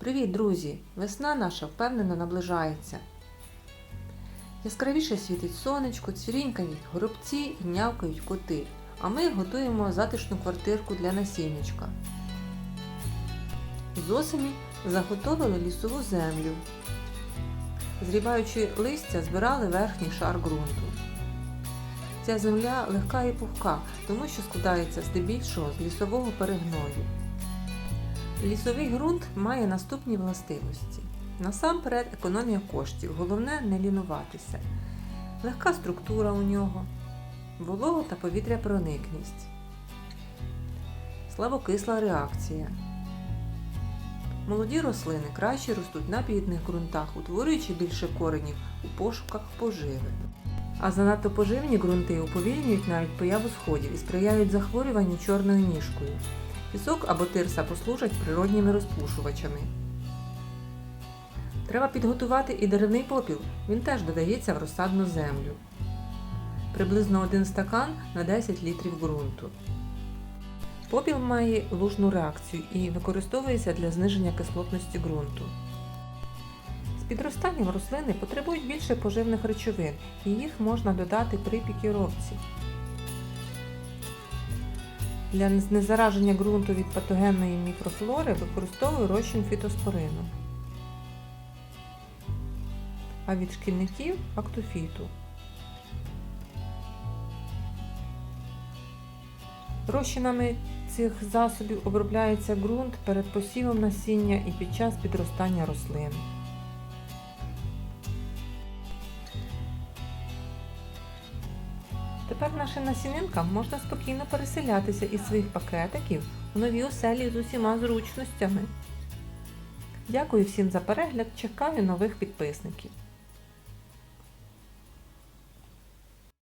Привіт, друзі! Весна наша впевнено наближається. Яскравіше світить сонечко, цвірінькають горобці і нявкають коти, а ми готуємо затишну квартирку для насіннячка. З осені заготовили лісову землю. Зрібаючи листя, збирали верхній шар ґрунту. Ця земля легка і пухка, тому що складається здебільшого з лісового перегною. Лісовий ґрунт має наступні властивості. Насамперед економія коштів, головне не лінуватися. Легка структура у нього, волога та повітря проникність, слабокисла реакція. Молоді рослини краще ростуть на бідних ґрунтах, утворюючи більше коренів у пошуках поживи. А занадто поживні ґрунти уповільнюють навіть появу сходів і сприяють захворюванню чорною ніжкою. Пісок або тирса послужать природніми розпушувачами. Треба підготувати і деревний попіл, він теж додається в розсадну землю. Приблизно один стакан на 10 літрів ґрунту. Попіл має лужну реакцію і використовується для зниження кислотності ґрунту. З підростанням рослини потребують більше поживних речовин, і їх можна додати при пікіровці. Для знезараження ґрунту від патогенної мікрофлори використовую розчин фітоспорину, а від шкідників актофіту. Розчинами цих засобів обробляється ґрунт перед посівом насіння і під час підростання рослин. Тепер нашим насінинкам можна спокійно переселятися із своїх пакетиків у нові оселі з усіма зручностями. Дякую всім за перегляд, чекаю нових підписників.